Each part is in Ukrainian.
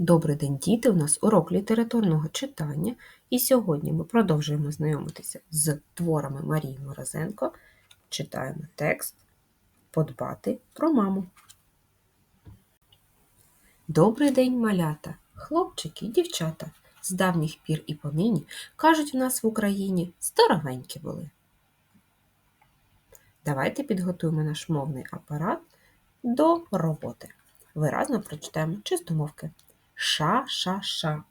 Добрий день, діти! У нас урок літературного читання, і сьогодні ми продовжуємо знайомитися з творами Марії Морозенко. Читаємо текст Подбати про маму. Добрий день, малята, хлопчики дівчата. З давніх пір і понині, кажуть, у нас в Україні здоровенькі були. Давайте підготуємо наш мовний апарат до роботи. Виразно прочитаємо чистомовки. Ша-ша-ша.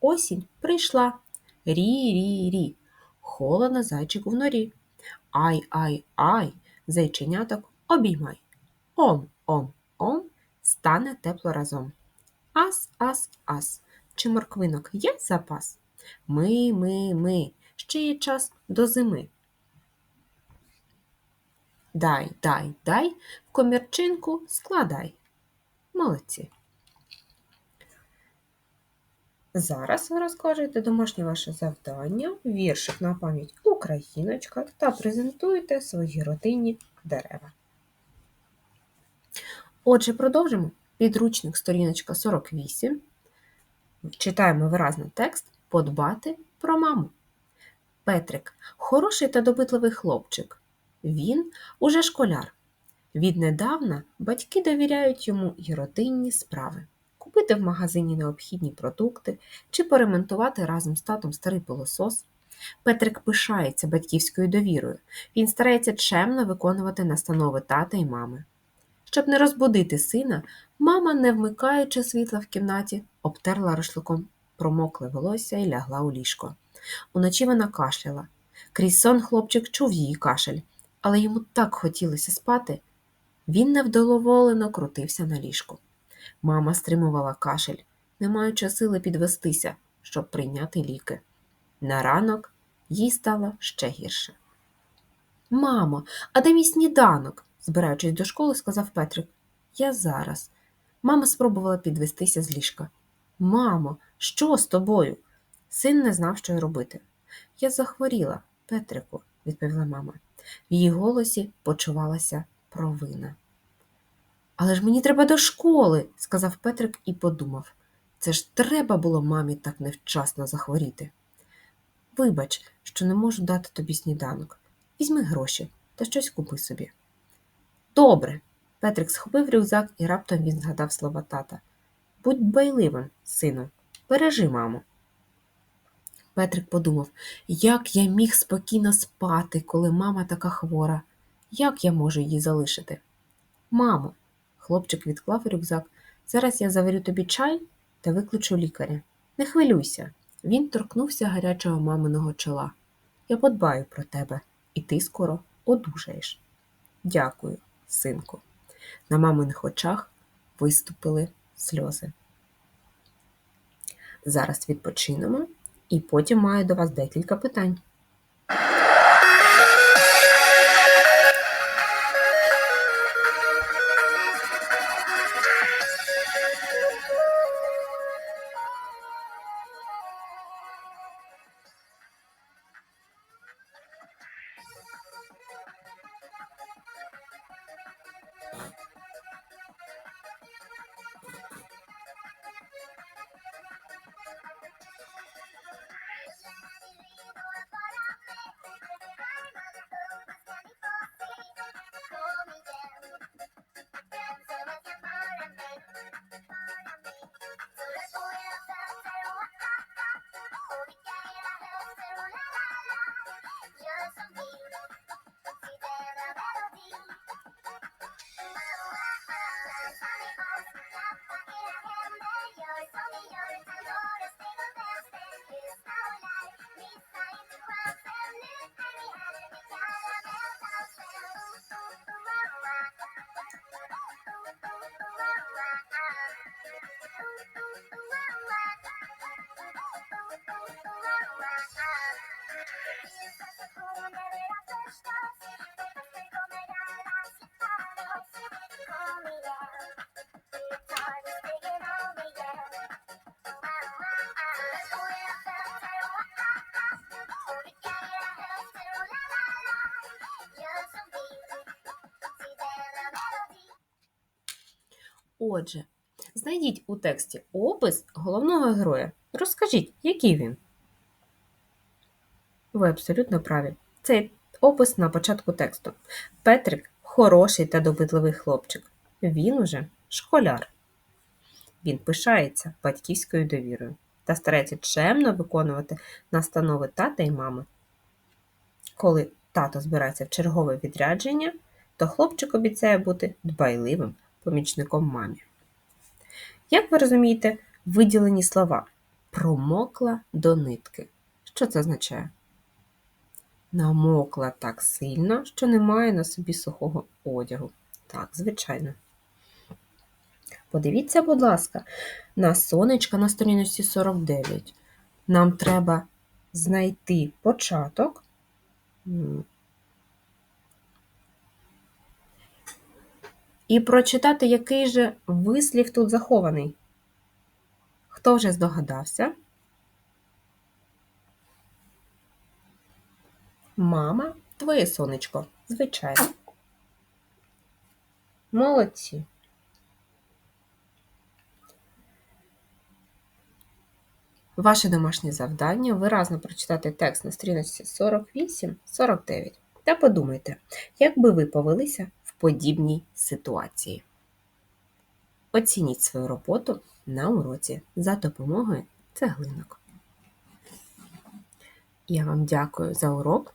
Осінь прийшла. Рі-рі-рі. Холодно зайчик в норі. Ай-ай-ай, зайченяток обіймай. Ом-ом-ом, стане тепло разом. Ас-ас-ас. Чи морквинок є запас? Ми, ми, ми, ще є час до зими. Дай, дай, дай, в комірчинку складай. Молодці. Зараз ви розкажете домашнє ваше завдання, віршик на пам'ять Україночка та презентуєте свої родинні дерева. Отже, продовжимо. Підручник сторіночка 48. Читаємо виразний текст Подбати про маму. Петрик хороший та добитливий хлопчик. Він уже школяр. Віднедавна батьки довіряють йому й родинні справи купити в магазині необхідні продукти чи поремонтувати разом з татом старий пилосос. Петрик пишається батьківською довірою. Він старається чемно виконувати настанови тата і мами. Щоб не розбудити сина, мама, не вмикаючи світла в кімнаті, обтерла рушликом промокле волосся і лягла у ліжко. Уночі вона кашляла. Крізь сон хлопчик чув її кашель, але йому так хотілося спати. Він невдоволено крутився на ліжку. Мама стримувала кашель, не маючи сили підвестися, щоб прийняти ліки. На ранок їй стало ще гірше. Мамо, а де мій сніданок? збираючись до школи, сказав Петрик. Я зараз. Мама спробувала підвестися з ліжка. Мамо, що з тобою? Син не знав, що й робити. Я захворіла, Петрику, відповіла мама. В її голосі почувалася провина. Але ж мені треба до школи, сказав Петрик і подумав. Це ж треба було мамі так невчасно захворіти. Вибач, що не можу дати тобі сніданок. Візьми гроші та щось купи собі. Добре. Петрик схопив рюкзак і раптом він згадав слова тата. Будь байливим, сину, бережи маму. Петрик подумав, як я міг спокійно спати, коли мама така хвора, як я можу її залишити? Мамо, Хлопчик відклав рюкзак. Зараз я заварю тобі чай та викличу лікаря. Не хвилюйся. Він торкнувся гарячого маминого чола. Я подбаю про тебе, і ти скоро одужаєш. Дякую, синку. На маминих очах виступили сльози. Зараз відпочинемо, і потім маю до вас декілька питань. Отже, Знайдіть у тексті опис головного героя. Розкажіть, який він. Ви абсолютно праві. Цей опис на початку тексту. Петрик хороший та добитливий хлопчик. Він уже школяр. Він пишається батьківською довірою та старається чемно виконувати настанови тата і мами. Коли тато збирається в чергове відрядження, то хлопчик обіцяє бути дбайливим помічником мамі. Як ви розумієте, виділені слова промокла до нитки. Що це означає? Намокла так сильно, що немає на собі сухого одягу. Так, звичайно. Подивіться, будь ласка, на сонечка на сторіночці 49. Нам треба знайти початок. І прочитати, який же вислів тут захований. Хто вже здогадався? Мама, твоє сонечко, звичайно. Молодці. Ваше домашнє завдання виразно прочитати текст на сторіночці 48-49 та подумайте, як би ви повелися в подібній ситуації. Оцініть свою роботу на уроці за допомогою цеглинок. Я вам дякую за урок.